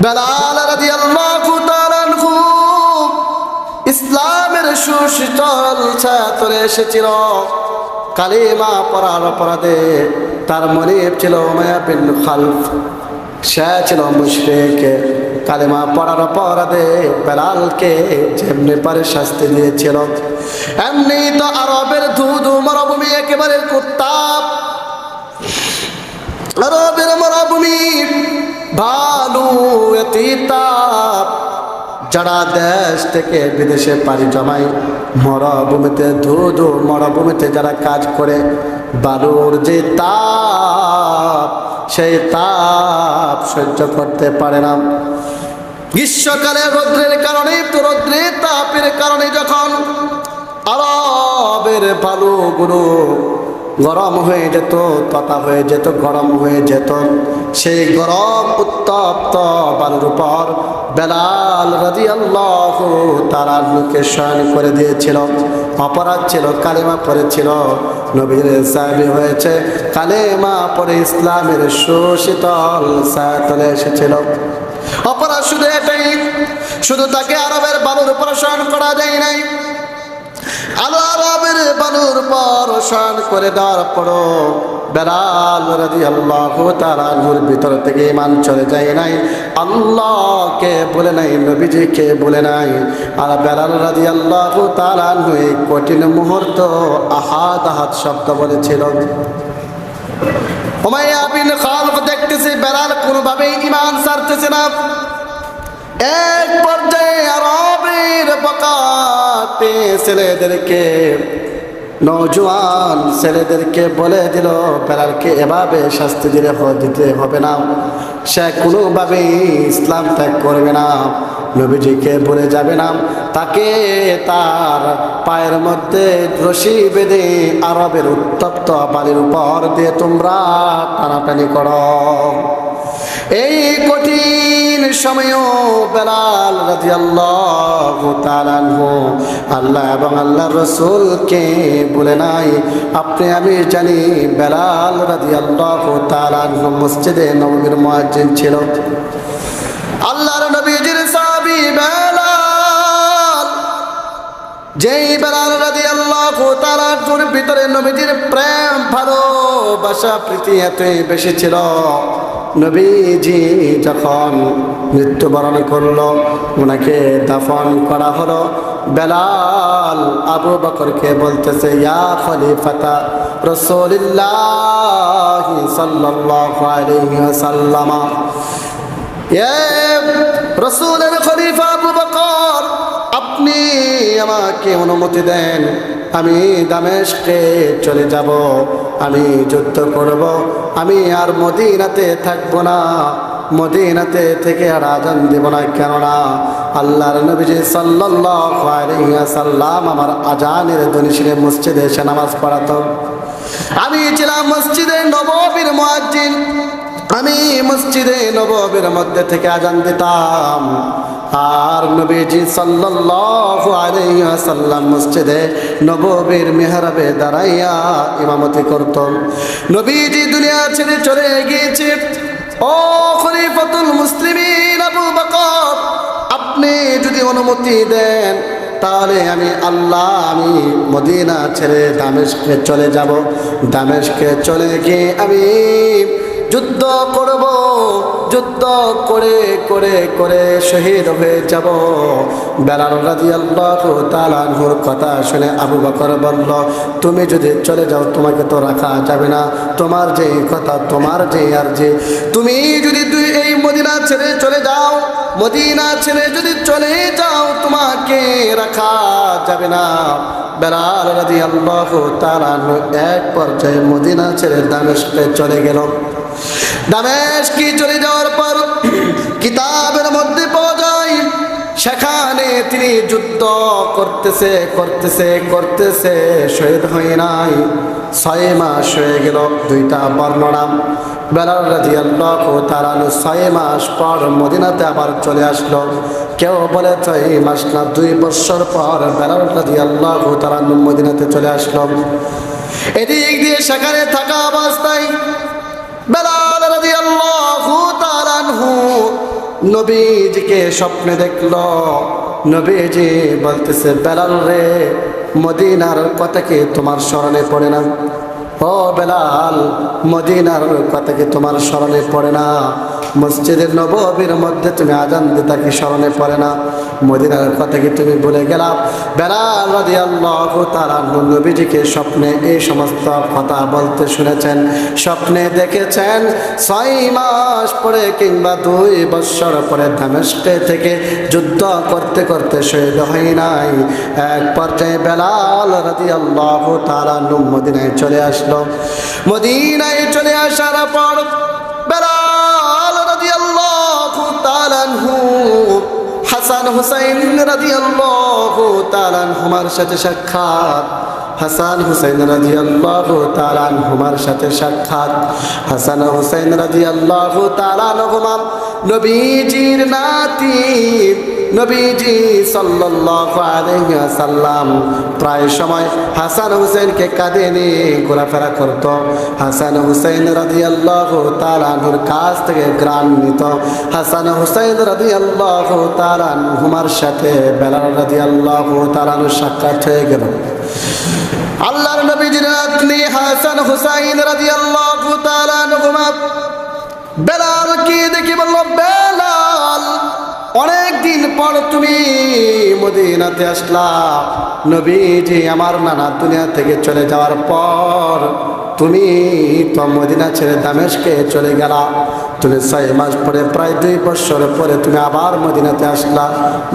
বেলাল রাদিয়াল্লাহু ইসলামের এসেছিল। কালিমা পড়ার অপরাধে তার মনিব ছিল উমাইয়া বিন খালফ। সে ছিল মুশরিক পড়ার অপরাধে বেলালকে যেমনি পারে শাস্তি দিয়েছিল, এমনি তো আরবের ধুধু মরভূমি একেবারে কুত্তাপ আরবের মরুভূমি এতিতাপ যারা দেশ থেকে বিদেশে পাড়ি জমায়, মরুভূমিতে ধুধু মরভূমিতে যারা কাজ করে, বালুর যে তাপ, সেই তাপ সহ্য করতে পারে না। গ্রীষ্মকালে রৌদ্রের কারণে রৌদ্রের তাপের কারণে যখন আরবের বালুগুলো গরম হয়ে যেত ততা হয়ে যেত, গরম হয়ে যেত। সেই গরম উত্তপ্ত বালুর উপর বেলাল রাজি আল্লাহ তারা লোকে শয়ন করে দিয়েছিল। অপরাধ ছিল, কালেমা পড়েছিল। নবীর সাহেবী হয়েছে, কালেমা পরে ইসলামের সুশীতল সায়তলে এসেছিল। অপরাধ শুধু এটাই, শুধু তাকে আরবের বালুর উপর শয়ন করা যায় নাই। আলো আরবের বালুর পর শান করে দেওয়ার পরও বেলাল রাজি আল্লাহ তালার ভিতর থেকে ইমান চলে যায় নাই। আল্লাহকে বলে নাই, নবীজিকে বলে নাই। আর বেলাল রাজি আল্লাহ তালান এই কঠিন মুহূর্ত আহাত আহাত শব্দ বলেছিল। উমাইয়া বিন খালফ দেখতেছে বেলাল কোনোভাবেই ইমান ছাড়তেছে না। এক পর্যায়ে আরবের ছেলেদেরকে নৌজওয়ান ছেলেদেরকে বলে দিল, বেলালকে এভাবে শাস্তি দিলে দিতে হবে না। সে কোনোভাবেই ইসলাম ত্যাগ করবে না। নবীজিকে বলে যাবে না। তাকে তার পায়ের মধ্যে রশি বেঁধে আরবের উত্তপ্ত বালির উপর দিয়ে তোমরা টানাটানি করো। এই কঠিন সময়ও বেলাল রাজি আল্লাহ আল্লাহ এবং আল্লাহ রসুলকে বলে নাই, আপনি আমি জানি বেলাল রাজি আল্লাহ তালানহু মসজিদে নবীর মুয়াজ্জিন ছিল। আল্লাহর নবীজির সাহাবী বেলাল, যেই বেলাল রাজি আল্লাহ তালার ভিতরে নবীজির প্রেম, ভালোবাসা, প্রীতি এতই বেশি ছিল। নবীজি যখন মৃত্যুবরণ করল, ওনাকে দাফন করা হলো। বেলাল আবু বকরকে বলতেছে, ইয়া খলিফাতা রসুলিল্লাহ সাল্লাল্লাহু আলাইহি ওয়াসাল্লাম রসুলের খলিফা আবু বকর, আপনি আমাকে অনুমতি দেন, আমি দামেশকে চলে যাব। আমি যুদ্ধ করব, আমি আর মদিনাতে থাকব না। মদিনাতে থেকে আর আজান দেব না, কেননা আল্লাহর নবীজি সাল্লাম আমার আজানের শুনে মসজিদে এসে নামাজ পড়াত। আমি ছিলাম মসজিদে নবীর মুয়াজ্জিন। আমি মসজিদে নববীর মধ্যে থেকে আজান দিতাম। আর নবীজি সাল্লাল্লাহু আলাইহি ওয়াসাল্লাম মসজিদে নববীর মেহরাবে দাঁড়াইয়া ইমামতি করত নবীজি দুনিয়া ছেড়ে চলে গিয়েছে। ও খলিফাতুল মুসলিমিন আবু বকর, আপনি যদি অনুমতি দেন, তাহলে আমি আল্লাহ, আমি মদিনা ছেড়ে দামেশকে চলে যাব। দামেশকে চলে গিয়ে আমি যুদ্ধ করব, যুদ্ধ করে করে করে শহীদ হয়ে যাব। বেলাল রাজি আল্লাহ তালানহুর কথা শুনে আবু বকর বলল, তুমি যদি চলে যাও, তোমাকে তো রাখা যাবে না। তোমার যে কথা, তোমার যে আর যে তুমি যদি তুই এই মদিনা ছেড়ে চলে যাও, মদিনা ছেড়ে যদি চলে যাও, তোমাকে রাখা যাবে না। বেলাল রাজি আল্লাহ তালানহু এক পর্যায়ে মদিনা ছেড়ে দামেশকে চলে গেল। দামেশ কি চলে যাওয়ার পর কিতাবের মধ্যে পাওয়া সেখানে তিনি যুদ্ধ করতেছে করতেছে করতেছে, শহীদ হয়ে নাই। ছয় মাস হয়ে গেল দুইটা বর্ণনা বেলাল রাজি আল্লাহ তারানু ছয় মাস পর মদিনাতে আবার চলে আসলো। কেউ বলে ছয় মাস না, দুই বছর পর বেলাল রাজি আল্লাহ তারানু মদিনাতে চলে আসলো। এদিক দিয়ে সেখানে থাকা অবস্থায় বেলাল নবীজিকে স্বপ্নে দেখল। নবীজি বলতেছে, বেলাল রে, মদিনার কথা কি তোমার স্মরণে পড়ে না? ও বেলাল, মদিনার কথা কি তোমার স্মরণে পড়ে না? মসজিদের নবীর মধ্যে তুমি আজান দিতা কি স্মরণে পড়ে না? মদিনার কথা কি তুমি ভুলে গেলাম বেলাল তাআলা নবীজিকে স্বপ্নে এই সমস্ত কথা বলতে শুনেছেন। স্বপ্নে দেখেছেন ছয় মাস পরে কিংবা দুই বছর পরে দামেস্কে থেকে যুদ্ধ করতে করতে শহীদ হয় নাই। এক পর্যায়ে বেলাল রাদিয়াল্লাহু তাআলা মদিনায় চলে আসলো। মদিনায় চলে আসার পর বেলাল হাসান হুসাইন রাদিয়াল্লাহু তাআলা আনহুমার সাথে সাক্ষাৎ। হাসান হুসাইন রাদিয়াল্লাহু তাআলা আনহুমার সাথে সাক্ষাৎ। হাসান হুসাইন রাদিয়াল্লাহু তাআলা আনহুমা, নবীজির নাতি নবীজি সাল্লাল্লাহু আলাইহি ওয়াসাল্লাম প্রায় সময় হাসান হুসেনকে কাঁধে নিয়ে ঘোরাফেরা করত। হাসান হুসেন রাদিয়াল্লাহু তাআলা আনহুর কাছ থেকে গ্রাম নিত। হাসান হুসেন রাদিয়াল্লাহু তাআলা আনহুমার সাথে বেলাল রাদিয়াল্লাহু তাআলা আনহুর সাক্ষাৎ হয়ে গেল। আল্লাহর নবীজির নাতনি হাসান হুসাইন রাদিয়াল্লাহু তাআলা আনহুমা বেলাল কি দেখি বলল, বেলাল পর তুমি মদিনাতে আসলা। নবীজি আমার নানা দুনিয়া থেকে চলে যাওয়ার পর তুমি তো মদিনা ছেড়ে দামেশকে চলে গেলা। তুমি ছয় মাস পরে, প্রায় দুই বছর পরে তুমি আবার মদিনাতে আসলা।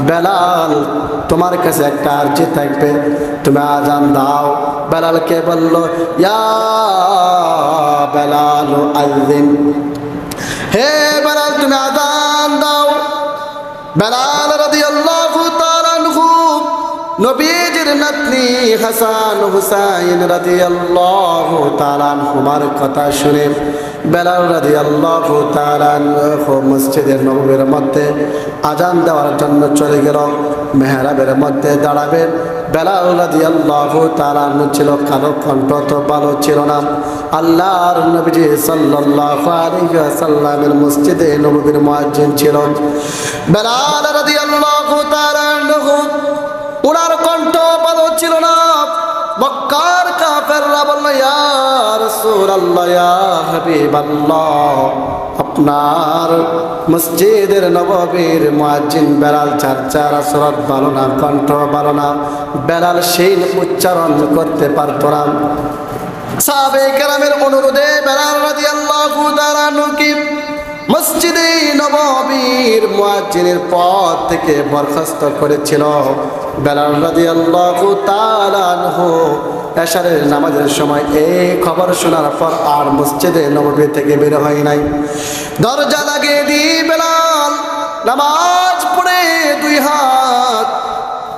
বেলাল, তোমার কাছে একটা আর্জি থাকবে। তুমি আজান দাও। বেলালকে বলল, ইয়া বেলাল আইদিন হে বেলাল, তুমি আজান বেলাল তাআলা আনহু, নবীজির নাতনি হাসান হুসাইন রাদিয়াল্লাহু তাআলা আনহুমার কথা শুনে বেলাল রাদিয়াল্লাহু তাআলা আনহু মসজিদের নবীর মধ্যে আজান দেওয়ার জন্য চলে গেল। মেহরাবের মধ্যে দাঁড়াবে। বেলাল রাদিয়াল্লাহু তাআলা আনহু ছিল কালো কণ্ঠ তো ভালো ছিল না। আল্লাহর নবীজি মসজিদে মুয়াজ্জিন ছিল। বেলাল রাদিয়াল্লাহু তাআলা আনহু ওনার কণ্ঠ ভালো ছিল না। মক্কার কাফেররা বলল, ইয়া রাসূলুল্লাহ, ইয়া হাবিবাল্লাহ। আপনার মসজিদের নববীর মুয়াজ্জিন বেলাল চার চার আসরত ভালো না, কণ্ঠ ভালো না, বেলাল সেই উচ্চারণ করতে পারত না। সাহাবে কেরামের অনুরোধে বেলাল রাদিয়াল্লাহু তাআলা কি মসজিদে নববীর মুয়াজ্জিনের পদ থেকে বরখাস্ত করেছিল। বেলাল রাদিয়াল্লাহু তাআলা আনহু এশারের নামাজের সময় এই খবর শোনার পর আর মসজিদে নবী থেকে বের হয় নাই। দরজা লাগে দি বেলাল, নামাজ পড়ে দুই হাত,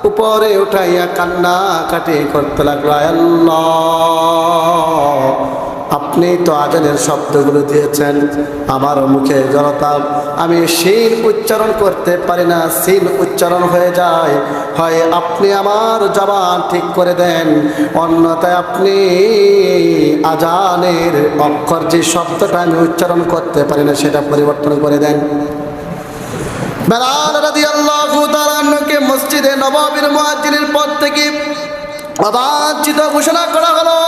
উপরে উঠাইয়া কান্না কাটি করতে লাগল আল্লাহ। আপনি তো আজানের শব্দগুলো দিয়েছেন আমার মুখে জনতা আমি সিন উচ্চারণ করতে পারি না সিন উচ্চারণ হয়ে যায়। হয় আপনি আমার জবান ঠিক করে দেন, অন্যথায় আপনি আজানের অক্ষর যে শব্দটা আমি উচ্চারণ করতে পারি না, সেটা পরিবর্তন করে দেন। মসজিদে নববীর মুয়াজ্জিনের পর থেকে অবাঞ্ছিত ঘোষণা করা হলো।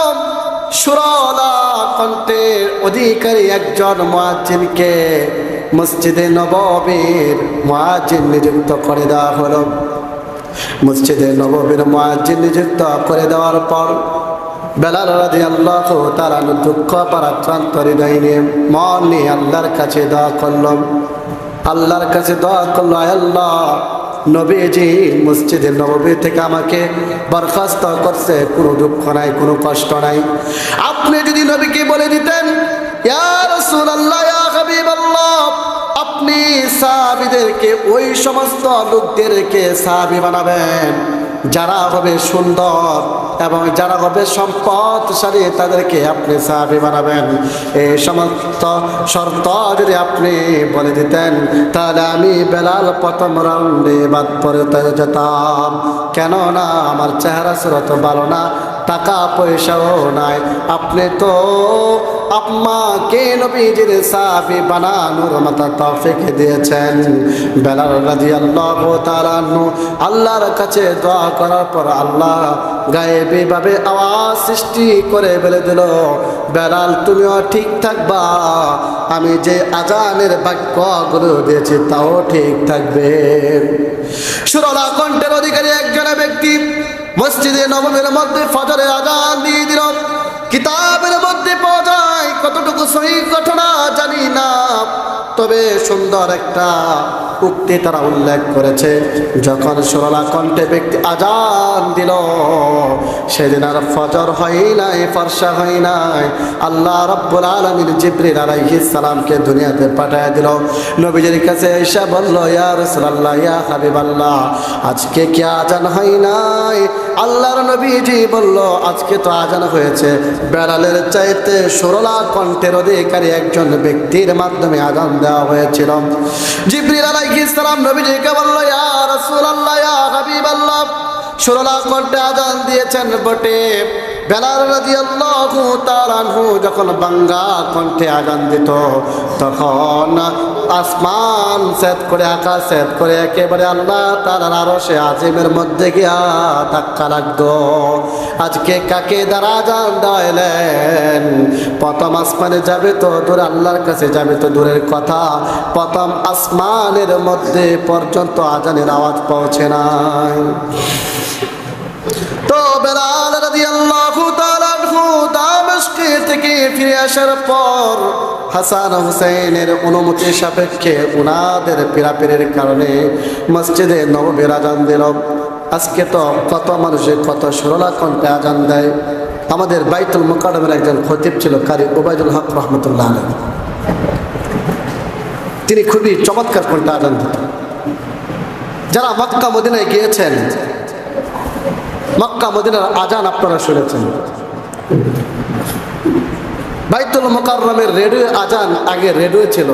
সুরলা কণ্ঠের অধিকারী একজন মুয়াজ্জিনকে মসজিদে নববীর মুয়াজ্জিন নিযুক্ত করে দেওয়া হলো। মসজিদে নববীর মুয়াজ্জিন নিযুক্ত করে দেওয়ার পর বেলাল রাজি আল্লাহ তারা দুঃখ, পারাক্রান্ত হৃদয় নিয়ে মন নিয়ে আল্লাহর কাছে দোয়া করলাম আল্লাহর কাছে দোয়া করল আল্লাহ নবীজি মসজিদে নবী থেকে আমাকে বরখাস্ত করছে। কোনো দুঃখ নাই, কোনো কষ্ট নাই। আপনি যদি নবীকে বলে দিতেন আপনি সাহাবিদেরকে, ওই সমস্ত লোকদেরকে সাহাবি বানাবেন। যারা হবে সুন্দর এবং যারা হবে সম্পদশালী তাদেরকে আপনি সাহাবি বানাবেন। এই সমস্ত শর্ত যদি আপনি বলে দিতেন, তাহলে আমি বেলাল প্রথম রাউন্ডে বাদ পড়ে যেতাম। কেননা আমার চেহারা সুরত ভালো না টাকা পয়সাও নাই। আপনি তো আম্মাকে নবীজির সাহাবি বানানোর মাথা তৌফিক দিয়েছেন। বেলাল রাদিয়াল্লাহু তাআলা আনহু আল্লাহর কাছে দোয়া করার পর আল্লাহ গায়েবী ভাবে আওয়াজ সৃষ্টি করে বলে দিল, বেলাল, তুমিও ঠিক থাকবা। আমি যে আজানের বাক্যগুলো দিয়েছি, তাও ঠিক থাকবে। সুরলা কণ্ঠের অধিকারী একজন ব্যক্তি মসজিদে নবমের মধ্যে ফজরের আজান দিয়ে দিল কিতাবের মধ্যে পাওয়া যায় কতটুকু সহি ঘটনা জানি না। তবে সুন্দর একটা উক্তি তারা উল্লেখ করেছে, যখন সরলা কণ্ঠে ব্যক্তি আজান দিল, সেদিন আর ফজর হয় নাই, ফর্সা হয় নাই। আল্লাহ রব্বুল আলমিন জিব্রিল আলাইহিস সালামকে দুনিয়াতে পাঠিয়ে দিল। নবীজির কাছে এসে বলল, ইয়া রাসূলুল্লাহ, ইয়া হাবিবাল্লাহ, আজকে কি আজান হয় নাই? আল্লাহর নবীজি বলল, আজকে তো আজান হয়েছে। বেড়ালের চাইতে সরলা কণ্ঠের অধিকারী একজন ব্যক্তির মাধ্যমে আজান দেওয়া হয়েছিল। জিব্রিল আলাইহিস সালাম নবীজিকে বলল, ইয়া রাসূলুল্লাহ, ইয়া হাবিবাল্লাহ সরলা কণ্ঠে আজান দিয়েছেন বটে। বেলাল রাদিয়াল্লাহু তাআলা আনহু যখন বাঙ্গা কণ্ঠে আজান দিত, তখন আসমান সেট করে, আকাশ সেট করে একেবারে আল্লাহ তাআলার আরশে আজিমের মধ্যে গিয়া ধাক্কা লাগতো। আজকে কাকে দ্বারা আজান দেওয়াইলেন প্রথম আসমানে যাবে তো দূর, আল্লাহর কাছে যাবে তো দূরের কথা। প্রথম আসমানের মধ্যে পর্যন্ত আজানের আওয়াজ পৌঁছে নাই। তো বেলাল রাদিয়াল্লাহু তাআলা দামেস্কে থেকে ফিরে আসার পর হাসান হুসেনের অনুমতি সাপেক্ষে উনাদের পীড়াপিড়ির কারণে মসজিদে নববীর আজান দিল। আজকে তো কত মানুষে কত সরলা কণ্ঠে আজান দেয়। আমাদের বাইতুল মোকাডমের একজন খতিব ছিল কারি ওবায়দুল হক রহমতুল্লাহ আলম তিনি খুবই চমৎকার কণ্ঠে আজান দিতেন। যারা মক্কা মদিনায় গিয়েছেন মক্কা মদিনার আজান আপনারা শুনেছেন। বাইতুল মোকাররমের রেডিও আজান আগে রেডিও ছিল।